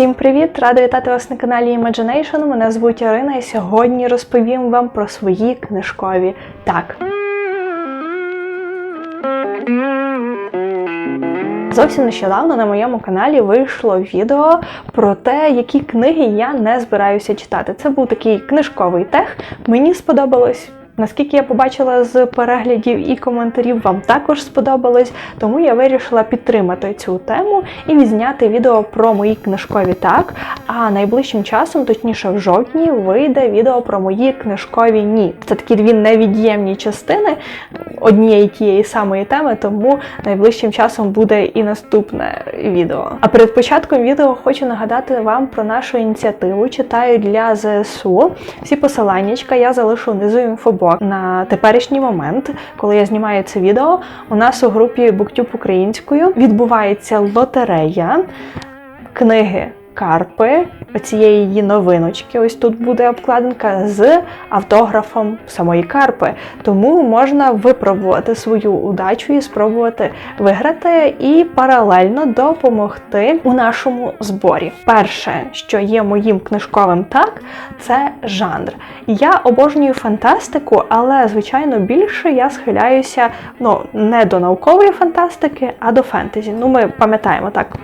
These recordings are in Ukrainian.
Всім привіт! Рада вітати вас на каналі Imagination. Мене звуть Ірина і сьогодні розповім вам про свої книжкові так. Зовсім нещодавно на моєму каналі вийшло відео про те, які книги я не збираюся читати. Це був такий книжковий тех. Мені сподобалось. Наскільки я побачила з переглядів і коментарів, вам також сподобалось, тому я вирішила підтримати цю тему і відзняти відео про мої книжкові так. А найближчим часом, точніше в жовтні, вийде відео про мої книжкові ні. Це такі дві невід'ємні частини однієї тієї самої теми, тому найближчим часом буде і наступне відео. А перед початком відео хочу нагадати вам про нашу ініціативу. Читаю для ЗСУ. Всі посилання я залишу внизу інфобокс на теперішній момент, коли я знімаю це відео, у нас у групі BookTube українською відбувається лотерея книги Карпи, оцієї її новиночки. Ось тут буде обкладинка з автографом самої Карпи. Тому можна випробувати свою удачу і спробувати виграти і паралельно допомогти у нашому зборі. Перше, що є моїм книжковим так, це жанр. Я обожнюю фантастику, але, звичайно, більше я схиляюся ну, не до наукової фантастики, а до фентезі. Ну, ми пам'ятаємо так.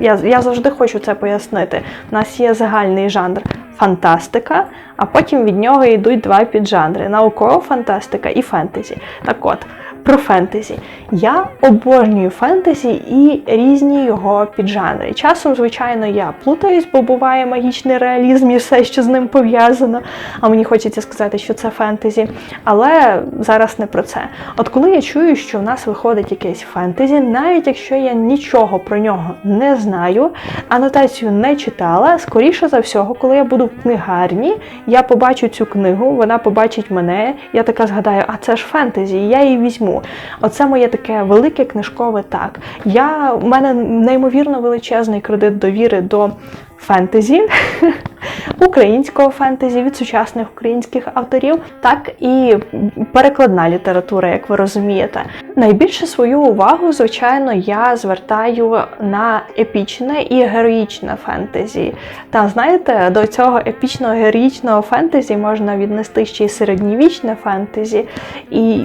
Я я завжди хочу це пояснити. У нас є загальний жанр фантастика, а потім від нього йдуть два піджанри: наукова фантастика і фентезі. Так от, про фентезі. Я обожнюю фентезі і різні його піджанри. Часом, звичайно, я плутаюсь, бо буває магічний реалізм і все, що з ним пов'язано. А мені хочеться сказати, що це фентезі. Але зараз не про це. От коли я чую, що в нас виходить якесь фентезі, навіть якщо я нічого про нього не знаю, анотацію не читала, скоріше за всього, коли я буду в книгарні, я побачу цю книгу, вона побачить мене, я така згадаю, а це ж фентезі, я її візьму візьму. Оце моє таке велике книжкове так. Я, У мене неймовірно величезний кредит довіри до фентезі, українського фентезі від сучасних українських авторів, так і перекладна література, як ви розумієте. Найбільше свою увагу, звичайно, я звертаю на епічне і героїчне фентезі. Та знаєте, до цього епічного героїчного фентезі можна віднести ще й середньовічне фентезі. І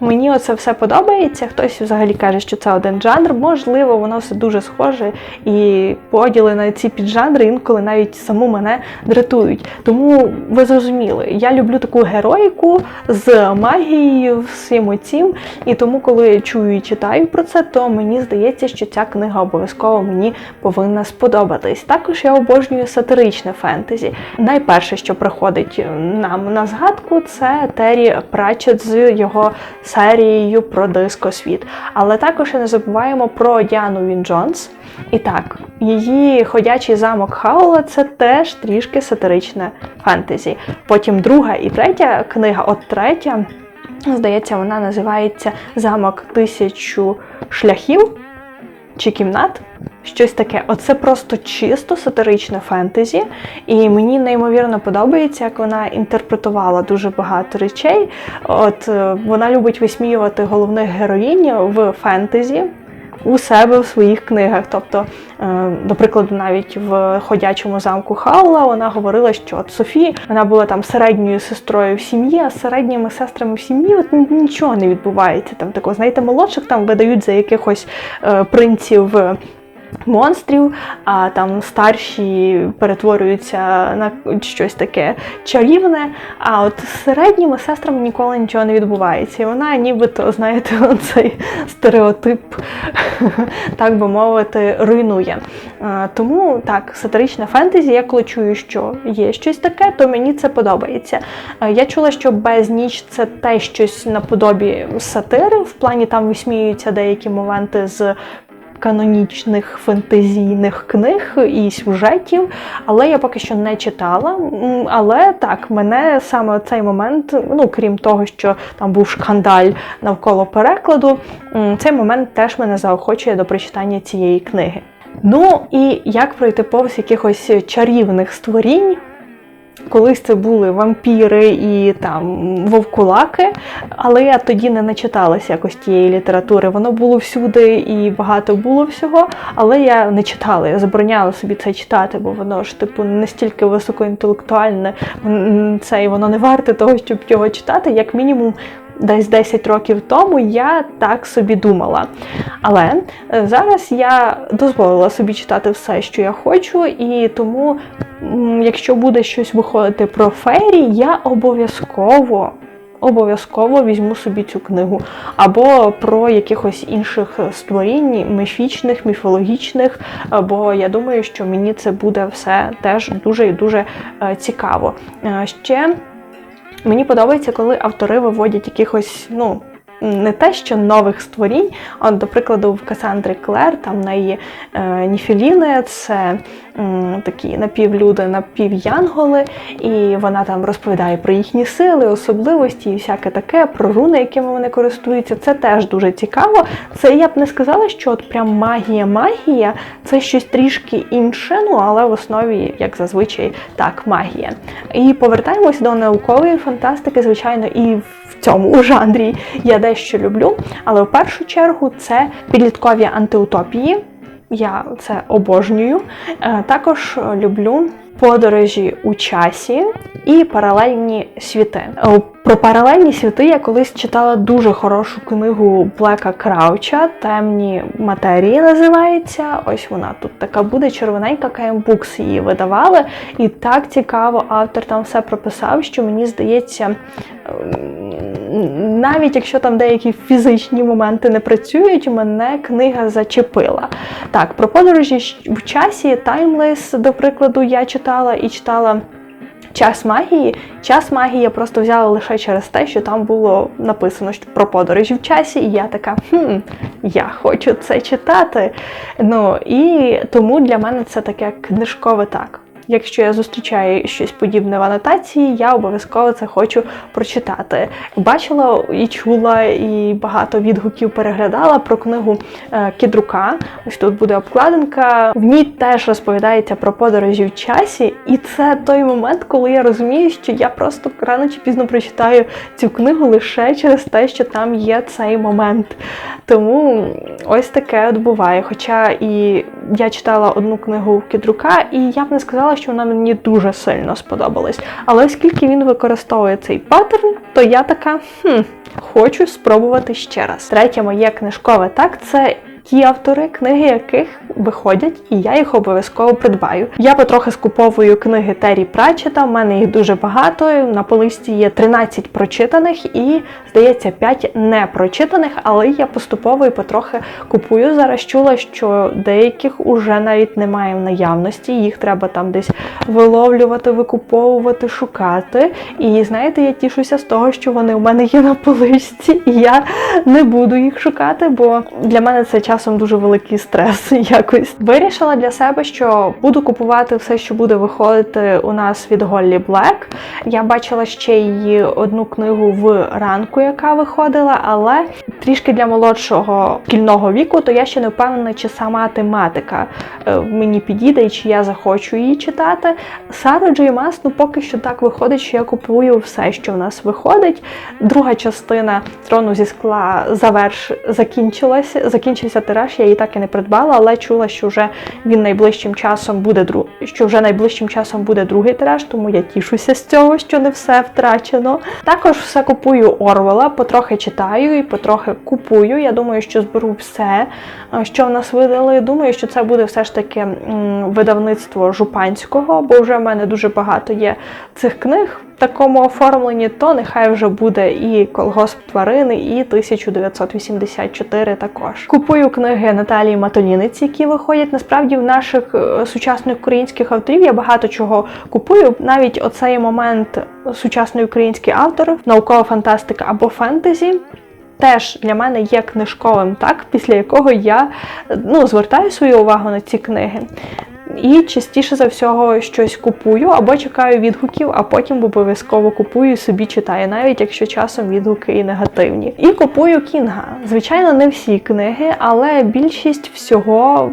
мені оце все подобається. Хтось взагалі каже, що це один жанр. Можливо, воно все дуже схоже і поділи на ці під піджанри інколи навіть саму мене дратують. Тому ви зрозуміли, я люблю таку героїку з магією, всім цим. І тому, коли я чую і читаю про це, то мені здається, що ця книга обов'язково мені повинна сподобатись. Також я обожнюю сатиричне фентезі. Найперше, що приходить нам на згадку, це Террі Пратчет з його серією про дискосвіт. Але також не забуваємо про Діану Він Джонс. І так, її ходячий замок Хаула це теж трішки сатиричне фентезі. Потім друга і третя книга, от третя, здається, вона називається Замок тисячу шляхів чи кімнат. Щось таке. Оце просто чисто сатиричне фентезі. І мені неймовірно подобається, як вона інтерпретувала дуже багато речей. От е, Вона любить висміювати головних героїнь в фентезі у себе в своїх книгах. Тобто, наприклад, прикладу, навіть в ходячому замку Хаула вона говорила, що от Софі вона була там середньою сестрою в сім'ї, а середніми сестрами в сім'ї от нічого не відбувається. Там такого, знаєте, молодших там видають за якихось е, принців монстрів, а там старші перетворюються на щось таке чарівне. А от з середніми сестрами ніколи нічого не відбувається. І вона нібито, знаєте, цей стереотип, так би мовити, руйнує. Тому так, сатиричне фентезі, я коли чую, що є щось таке, то мені це подобається. Я чула, що безніч це те щось наподобі сатири, в плані там висміюються деякі моменти з канонічних фентезійних книг і сюжетів, але я поки що не читала. Але так, мене саме цей момент, ну крім того, що там був шкандаль навколо перекладу, цей момент теж мене заохочує до прочитання цієї книги. Ну і як пройти повз якихось чарівних створінь. Колись це були вампіри і там вовкулаки, але я тоді не начиталася якось тієї літератури. Воно було всюди і багато було всього, але я не читала. Я забороняла собі це читати, бо воно ж типу настільки високоінтелектуальне, це і воно не варте того, щоб його читати, як мінімум. Десь 10 років тому я так собі думала. Але е, зараз я дозволила собі читати все, що я хочу, і тому, якщо буде щось виходити про фейрі, я обов'язково. Обов'язково візьму собі цю книгу, або про якихось інших створінь, міфічних, міфологічних, бо я думаю, що мені це буде все теж дуже і дуже е, цікаво. Е, Ще Мені подобається, коли автори виводять якихось, ну. Не те, що нових створінь, от, до прикладу, в Касандри Клер, там неї е, Ніфіліни, це такі напівлюди, напів'янголи, і вона там розповідає про їхні сили, особливості і всяке таке, про руни, якими вони користуються. Це теж дуже цікаво. Це я б не сказала, що от прям магія-магія, це щось трішки інше, ну але в основі, як зазвичай, так, магія. І повертаємось до наукової фантастики, звичайно, і в цьому жанрі я дещо люблю, але в першу чергу це підліткові антиутопії. Я це обожнюю. Е, Також люблю подорожі у часі і паралельні світи. Про паралельні світи я колись читала дуже хорошу книгу Блека Крауча Темні матерії називається. Ось вона тут така буде червоненька KM її видавали. І так цікаво, автор там все прописав, що мені здається. ем, Навіть якщо там деякі фізичні моменти не працюють, мене книга зачепила. Так, про подорожі в часі Timeless, до прикладу, я читала і читала Час магії. Час магії я просто взяла лише через те, що там було написано про подорожі в часі, і я така, хм, я хочу це читати. Ну і тому для мене це таке книжкове так. Якщо я зустрічаю щось подібне в анотації, я обов'язково це хочу прочитати. Бачила і чула, і багато відгуків переглядала про книгу е, Кідрука. Ось тут буде обкладинка. В ній теж розповідається про подорожі в часі, і це той момент, коли я розумію, що я просто рано чи пізно прочитаю цю книгу лише через те, що там є цей момент. Тому ось таке от буває. Хоча і я читала одну книгу Кідрука, і я б не сказала, що вона мені дуже сильно сподобалась. Але оскільки він використовує цей паттерн, то я така хм, хочу спробувати ще раз. Третє моє книжкове так це. Ті автори, книги яких виходять, і я їх обов'язково придбаю. Я потрохи скуповую книги Террі Пратчета, в мене їх дуже багато. На полисті є 13 прочитаних і, здається, 5 не прочитаних, але я поступово і потрохи купую. Зараз чула, що деяких уже навіть немає в наявності, їх треба там десь виловлювати, викуповувати, шукати. І знаєте, я тішуся з того, що вони у мене є на поличці, і я не буду їх шукати, бо для мене це часом дуже великий стрес якось. Вирішила для себе, що буду купувати все, що буде виходити у нас від Голлі Блек. Я бачила ще її одну книгу в ранку, яка виходила, але трішки для молодшого шкільного віку, то я ще не впевнена, чи сама тематика е, мені підійде і чи я захочу її читати. Сара Джей Мас, ну поки що так виходить, що я купую все, що в нас виходить. Друга частина трону зі скла заверш закінчилася. Закінчився тираж, я її так і не придбала, але чула, що вже він найближчим часом буде друг, що вже найближчим часом буде другий тираж, тому я тішуся з цього, що не все втрачено. Також все купую Орвела, потрохи читаю і потрохи купую. Я думаю, що зберу все, е, що в нас видали. Думаю, що це буде все ж таки видавництво Жупанського, бо вже в мене дуже багато є цих книг. Такому оформленні, то нехай вже буде і колгосп тварини, і 1984 також. Купую книги Наталії Матолінець, які виходять. Насправді в наших е, сучасних українських авторів я багато чого купую. Навіть оцей момент сучасний український автор, наукова фантастика або фентезі. Теж для мене є книжковим, так, після якого я е, ну, звертаю свою увагу на ці книги. І частіше за всього щось купую або чекаю відгуків, а потім обов'язково купую і собі читаю, навіть якщо часом відгуки і негативні. І купую кінга. Звичайно, не всі книги, але більшість всього.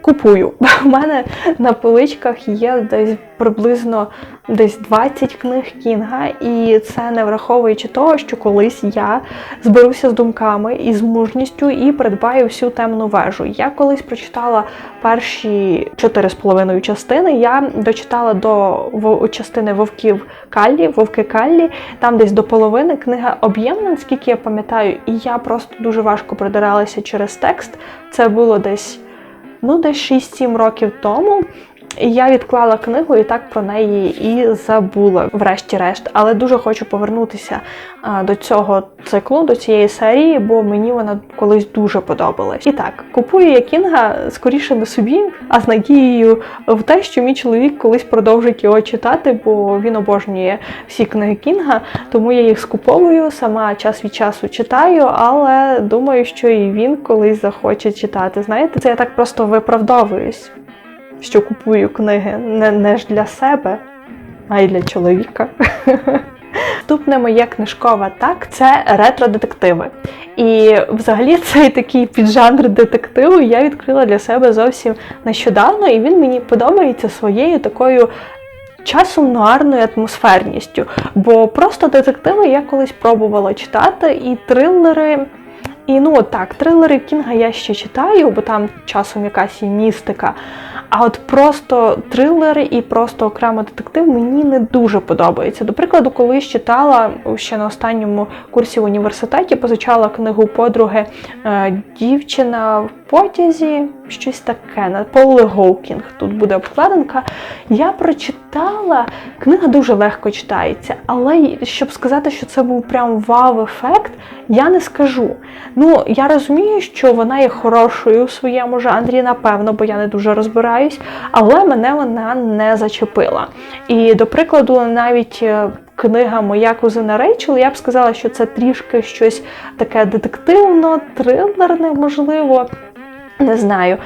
Купую. У мене на поличках є десь приблизно десь 20 книг Кінга, і це не враховуючи того, що колись я зберуся з думками і з мужністю і придбаю всю темну вежу. Я колись прочитала перші чотири з половиною частини. Я дочитала до частини вовків Каллі, вовки Каллі, там десь до половини книга об'ємна, наскільки я пам'ятаю, і я просто дуже важко придиралася через текст. Це було десь ну, десь 6-7 років тому. Я відклала книгу і так про неї і забула, врешті-решт. Але дуже хочу повернутися до цього циклу, до цієї серії, бо мені вона колись дуже подобалась. І так, купую я Кінга скоріше не собі, а з надією в те, що мій чоловік колись продовжить його читати, бо він обожнює всі книги Кінга, тому я їх скуповую, сама час від часу читаю, але думаю, що і він колись захоче читати. Знаєте, це я так просто виправдовуюсь що купую книги не, не ж для себе, а й для чоловіка. Наступне моє книжкове так це ретро-детективи. І взагалі цей такий піджанр детективу я відкрила для себе зовсім нещодавно, і він мені подобається своєю такою. Часом нуарною атмосферністю, бо просто детективи я колись пробувала читати, і трилери. І ну так, трилери Кінга я ще читаю, бо там часом якась і містика. А от просто трилери і просто окремо детектив мені не дуже подобається. До прикладу, колись читала ще на останньому курсі в університеті, позичала книгу подруги е, Дівчина в потязі, щось таке, на Поле Гоукінг. Тут буде обкладинка. Я прочитала, книга дуже легко читається, але щоб сказати, що це був прям вау-ефект, я не скажу. Ну, я розумію, що вона є хорошою у своєму жанрі, напевно, бо я не дуже розбираюсь, але мене вона не зачепила. І до прикладу, навіть. е, Книга Моя кузина Рейчел, я б сказала, що це трішки щось таке детективно, трилерне, можливо, не знаю.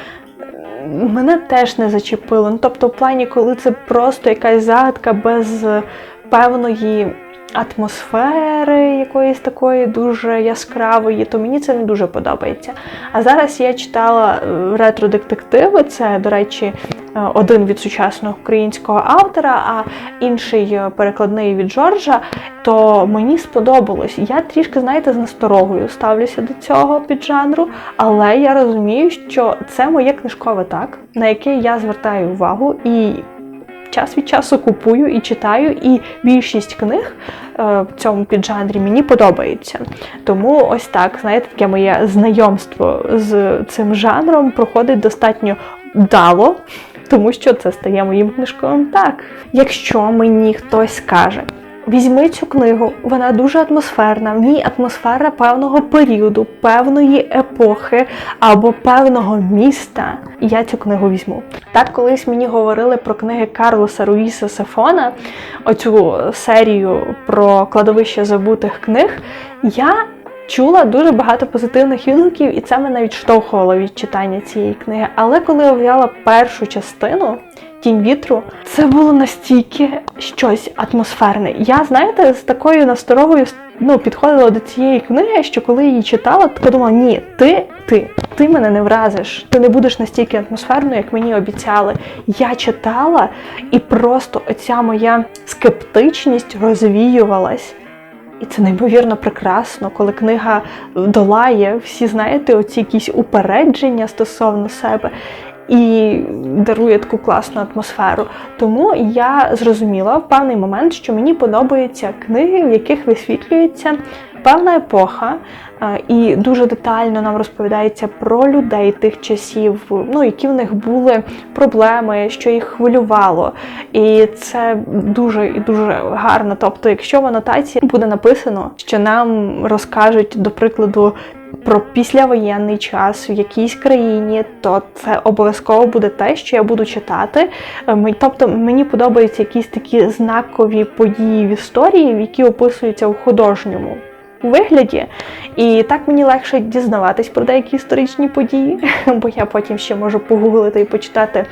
Мене теж не зачепило. Ну, тобто, в плані, коли це просто якась загадка без е, певної атмосфери якоїсь такої дуже яскравої, то мені це не дуже подобається. А зараз я читала е, ретро-детективи, це, до речі, е, один від сучасного українського автора, а інший е, перекладний від Джорджа, то мені сподобалось. Я трішки, знаєте, з насторогою ставлюся до цього піджанру, але я розумію, що це моє книжкове так, на яке я звертаю увагу і час від часу купую і читаю, і більшість книг е, в цьому піджанрі мені подобається. Тому ось так, знаєте, таке моє знайомство з цим жанром проходить достатньо вдало, тому що це стає моїм книжковим так. Якщо мені хтось скаже, Візьми цю книгу, вона дуже атмосферна. В ній атмосфера певного періоду, певної епохи або певного міста. І я цю книгу візьму. Так, колись мені говорили про книги Карлоса Руїса Сафона, оцю серію про кладовище забутих книг. Я чула дуже багато позитивних відгуків, і це мене відштовхувало від читання цієї книги. Але коли я взяла першу частину. Тінь вітру, це було настільки щось атмосферне. Я, знаєте, з такою насторогою ну, підходила до цієї книги, що коли її читала, то подумала, ні, ти, ти, ти мене не вразиш, ти не будеш настільки атмосферною, як мені обіцяли. Я читала, і просто оця моя скептичність розвіювалась. І це неймовірно прекрасно, коли книга долає всі, знаєте, оці якісь упередження стосовно себе і дарує таку класну атмосферу. Тому я зрозуміла в певний момент, що мені подобаються книги, в яких висвітлюється певна епоха, і дуже детально нам розповідається про людей тих часів, ну які в них були проблеми, що їх хвилювало. І це дуже і дуже гарно. Тобто, якщо в анотації буде написано, що нам розкажуть, до прикладу, про післявоєнний час в якійсь країні, то це обов'язково буде те, що я буду читати. Е, Тобто мені подобаються якісь такі знакові події в історії, які описуються у художньому вигляді. І так мені легше дізнаватись про деякі історичні події, бо я потім ще можу погуглити і почитати.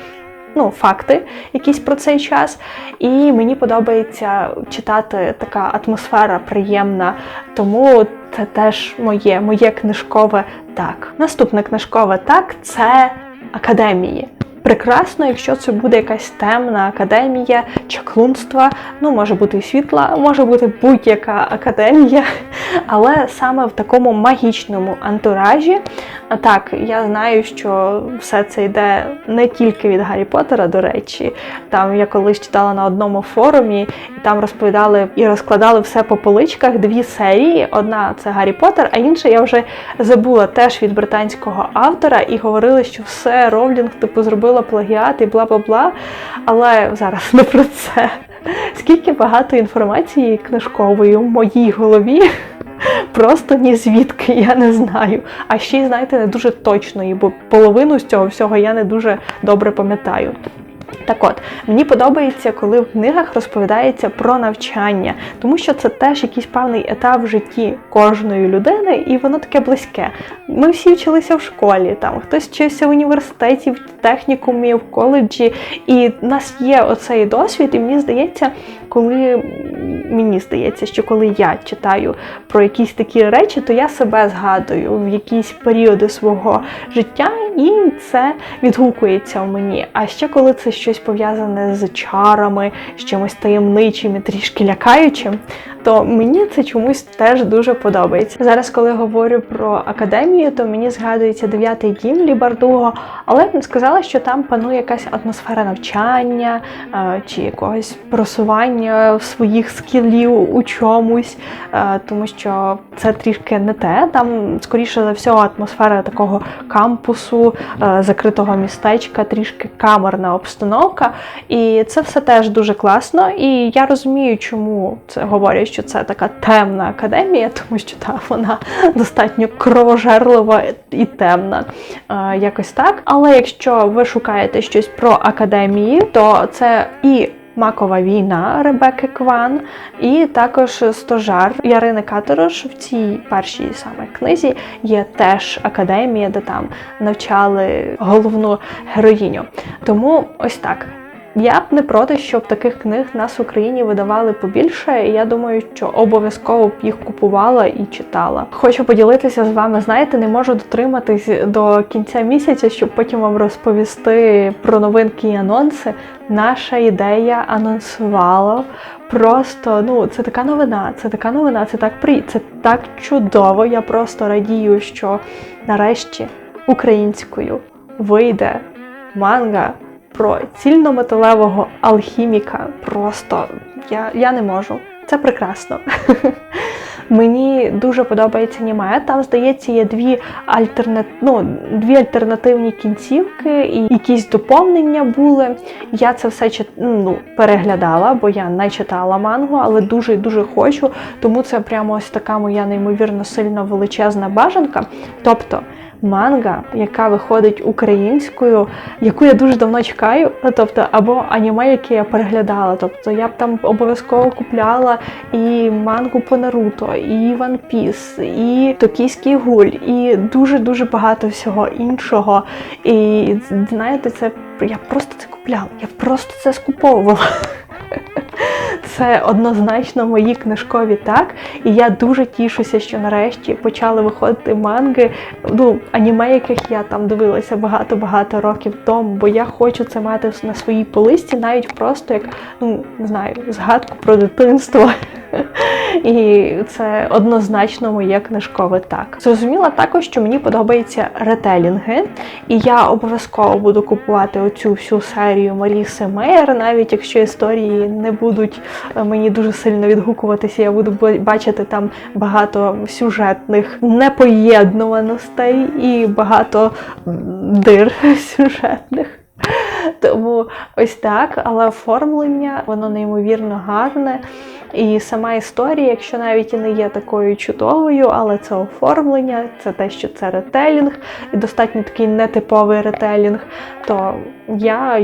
Ну, факти якісь про цей час. І мені подобається читати така атмосфера приємна, тому це теж моє, моє книжкове так. Наступне книжкове так це академії. Прекрасно, якщо це буде якась темна академія чаклунства, ну може бути світла, може бути будь-яка академія, але саме в такому магічному антуражі. Так, я знаю, що все це йде не тільки від Гаррі Поттера, до речі. Там я колись читала на одному форумі, і там розповідали і розкладали все по поличках. Дві серії. Одна це Гаррі Поттер, а інша я вже забула теж від британського автора, і говорили, що все Рowling типу зробила плагіат і бла бла бла. Але зараз не про це. Скільки багато інформації книжкової в моїй голові. Просто ні звідки я не знаю. А ще й знаєте, не дуже точної, бо половину з цього всього я не дуже добре пам'ятаю. Так от, мені подобається, коли в книгах розповідається про навчання, тому що це теж якийсь певний етап в житті кожної людини, і воно таке близьке. Ми всі вчилися в школі, там хтось вчився в університеті, в технікумі, в коледжі, і в нас є оцей досвід, і мені здається, коли мені здається, що коли я читаю про якісь такі речі, то я себе згадую в якісь періоди свого життя, і це відгукується в мені. А ще коли це щось пов'язане з чарами, з чимось таємничим і трішки лякаючим, то мені це чомусь теж дуже подобається. Зараз, коли говорю про академію, то мені згадується дев'ятий дім Лібардуго, але сказала, що там панує якась атмосфера навчання е, чи якогось просування своїх скілів у чомусь, е, тому що це трішки не те. Там, скоріше за всього, атмосфера такого кампусу, е, закритого містечка, трішки камерна обстановка. І це все теж дуже класно. І я розумію, чому це говорять, що це така темна академія, тому що та вона достатньо кровожерлива і темна. Е, якось так. Але якщо ви шукаєте щось про академії, то це і Макова війна Ребекки Кван, і також стожар Ярини Катерош в цій першій саме книзі є теж академія, де там навчали головну героїню. Тому ось так. Я б не проти, щоб таких книг нас в Україні видавали побільше. і Я думаю, що обов'язково б їх купувала і читала. Хочу поділитися з вами. Знаєте, не можу дотриматись до кінця місяця, щоб потім вам розповісти про новинки і анонси. Наша ідея анонсувала. Просто ну це така новина, це така новина, це так при це так чудово. Я просто радію, що нарешті українською вийде манга про цільнометалевого алхіміка. Просто я, я не можу. Це прекрасно. Мені дуже подобається аніме. Там, здається, є дві альтернат... ну, дві альтернативні кінцівки і якісь доповнення були. Я це все чит... ну, переглядала, бо я не читала мангу, але дуже дуже хочу. Тому це прямо ось така моя неймовірно сильно величезна бажанка. Тобто манга, яка виходить українською, яку я дуже давно чекаю, ну, тобто, або аніме, яке я переглядала. Тобто я б там обов'язково купляла і мангу по Наруто, і One Piece, і Токійський гуль, і дуже-дуже багато всього іншого. І знаєте, це я просто це купляла, я просто це скуповувала. Це однозначно мої книжкові так. І я дуже тішуся, що нарешті почали виходити манги, ну, аніме, яких я там дивилася багато-багато років тому, бо я хочу це мати на своїй полисті, навіть просто як, ну, не знаю, згадку про дитинство. І це однозначно моє книжкове так. Зрозуміла також, що мені подобаються ретелінги, і я обов'язково буду купувати оцю всю серію Маріси Мейер, навіть якщо історії не будуть е, мені дуже сильно відгукуватися, я буду бачити там багато сюжетних непоєднуваностей і багато дир сюжетних. Тому ось так, але оформлення, воно неймовірно гарне. І сама історія, якщо навіть і не є такою чудовою, але це оформлення, це те, що це ретелінг, і достатньо такий нетиповий ретелінг, то я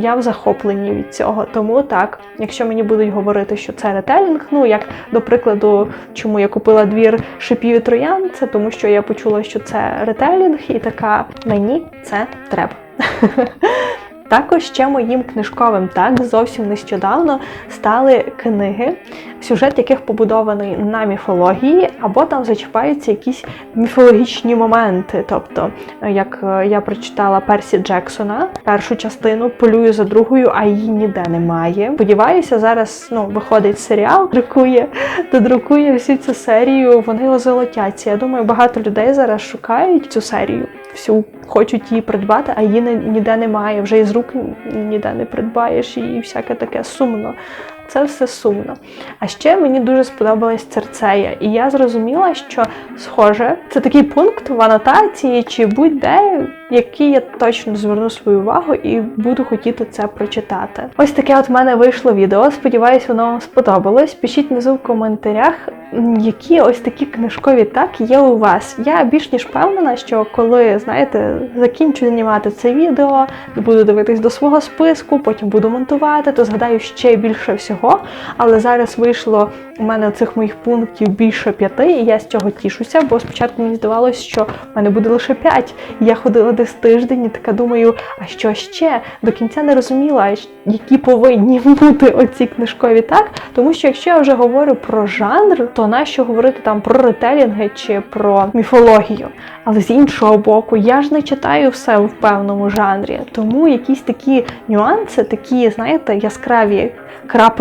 я в захопленні від цього. Тому так, якщо мені будуть говорити, що це ретелінг, ну як до прикладу, чому я купила двір шипів і троян, це тому що я почула, що це ретелінг, і така мені це треба. Також ще моїм книжковим так зовсім нещодавно стали книги сюжет яких побудований на міфології, або там зачіпаються якісь міфологічні моменти. Тобто, е, як е, я прочитала Персі Джексона, першу частину полюю за другою, а її ніде немає. Сподіваюся, зараз ну виходить серіал, друкує, додрукує всю цю серію. Вони озолотяться. Я думаю, багато людей зараз шукають цю серію. Всю хочуть її придбати, а її ніде немає. Вже із рук ніде не придбаєш і всяке таке сумно. Це все сумно. А ще мені дуже сподобалась Церцея, і я зрозуміла, що схоже, це такий пункт в анотації чи будь-де, який я точно зверну свою увагу і буду хотіти це прочитати. Ось таке от в мене вийшло відео. Сподіваюсь, воно вам сподобалось. Пишіть внизу в коментарях, які ось такі книжкові так є у вас. Я більш ніж впевнена, що коли знаєте, закінчу знімати це відео, буду дивитись до свого списку, потім буду монтувати, то згадаю ще більше всього. Але зараз вийшло у мене цих моїх пунктів більше п'яти, і я з цього тішуся, бо спочатку мені здавалося, що в мене буде лише п'ять. Я ходила десь тиждень і така думаю, а що ще? До кінця не розуміла, які повинні бути оці книжкові так. Тому що якщо я вже говорю про жанр, то нащо говорити там про ретелінги чи про міфологію? Але з іншого боку, я ж не читаю все в певному жанрі, тому якісь такі нюанси, такі, знаєте, яскраві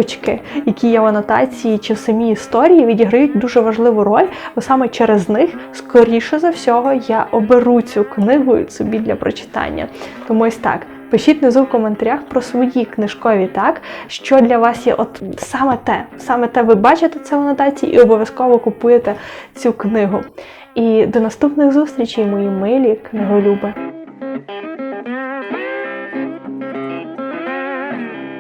крапочки, які є в анотації чи в самій історії, відіграють дуже важливу роль, бо саме через них, скоріше за всього, я оберу цю книгу собі для прочитання. Тому ось так. Пишіть внизу в коментарях про свої книжкові так, що для вас є от саме те. Саме те ви бачите це в анотації і обов'язково купуєте цю книгу. І до наступних зустрічей, мої милі книголюби.